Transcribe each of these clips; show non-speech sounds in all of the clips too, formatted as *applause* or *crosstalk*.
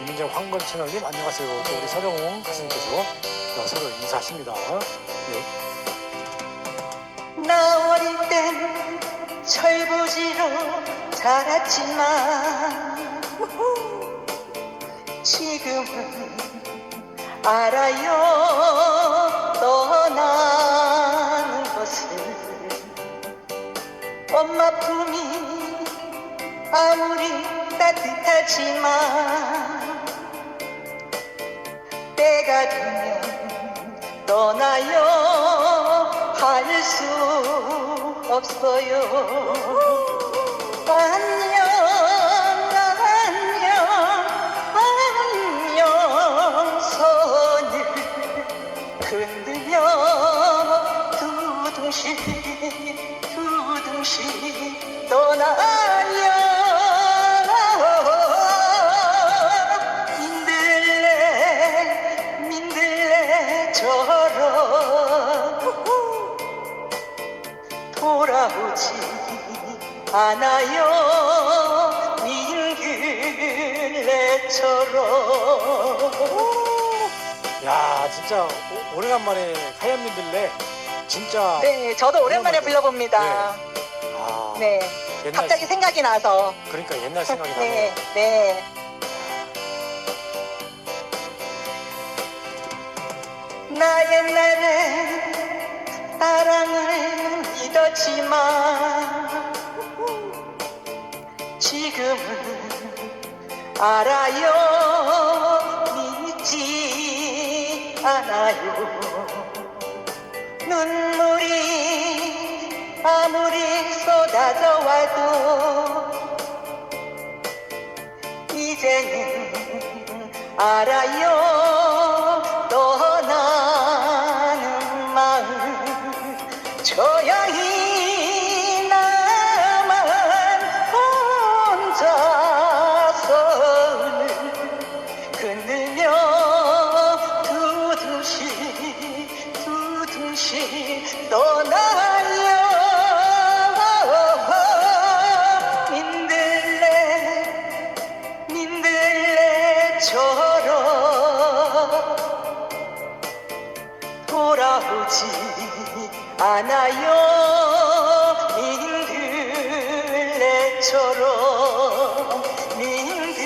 이민정 황건 채널님 안녕하세요. 또 우리 서정웅 가수님께서 서로 인사하십니다. 네. 나 어릴 땐 철부지로 자랐지만 지금은 알아요 떠나는 것을 엄마 품이 아무리 따뜻하지만 때가 되면 떠나요. 할 수 없어요. 안녕 안녕 안녕. 손을 흔들며 두둥실 두둥실 떠나 않아요? 민들레처럼. 야 진짜 오- 오래간만에 하얀 민들레 진짜 네 저도 오랜만에. 불러봅니다. 아, 네. 옛날 갑자기 생- 생각이 나서. 그러니까 옛날 생각이 나네. *laughs* 네, 네. 나 옛날에 사랑을 믿었지만 지금은 알아요. 믿지 않아요. 눈물이 아무리 쏟아져 와도 이제는 알아요. 떠나는 마음 조용히 나오지 않아요. 민들레처럼 민들레처럼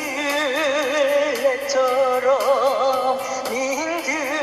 민들레처럼.